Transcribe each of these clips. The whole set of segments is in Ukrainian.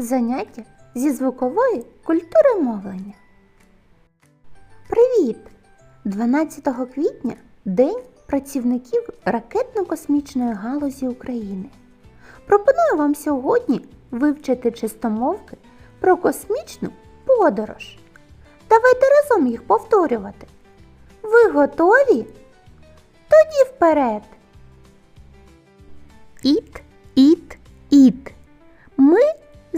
Заняття зі звукової культури мовлення. Привіт! 12 квітня День працівників ракетно-космічної галузі України. Пропоную вам сьогодні вивчити чистомовки про космічну подорож. Давайте разом їх повторювати. Ви готові? Тоді вперед! Іт, іт, іт. Ми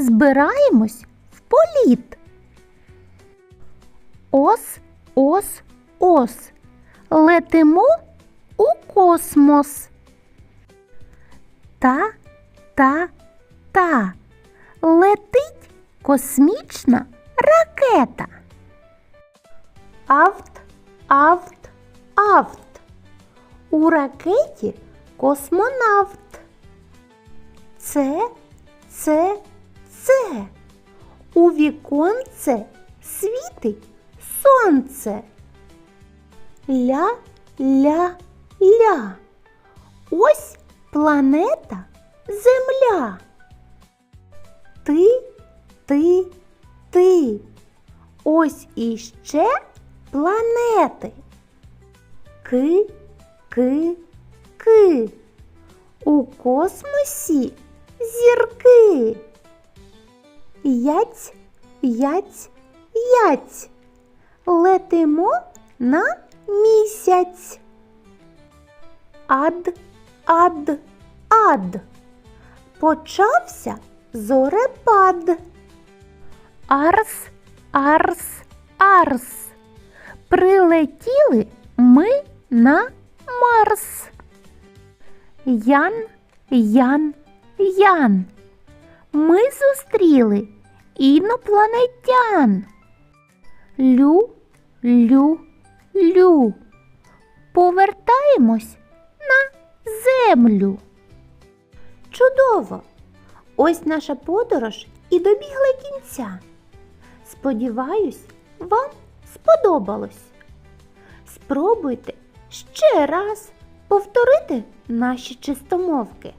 збираємось в політ. Ос, ос, ос. Летимо у космос. Та, та, та. Летить космічна ракета. Авт, авт, авт. У ракеті космонавт. Це, це. У віконце світить сонце. Ля, ля, ля. Ось планета Земля. Ти, ти, ти. Ось іще планети. Ки, ки, ки. У космосі зірки. Яць, яць, яць. Летимо на місяць. Ад, ад, ад. Почався зорепад. Арс, арс, арс. Прилетіли ми на Марс. Ян, Ян, Ян. Ми зустріли інопланетян. Лю, лю, лю. Повертаємось на землю. Чудово! Ось наша подорож і добігла кінця. Сподіваюсь, вам сподобалось. Спробуйте ще раз повторити наші чистомовки.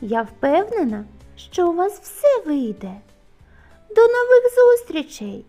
Я впевнена, що у вас все вийде. До нових зустрічей!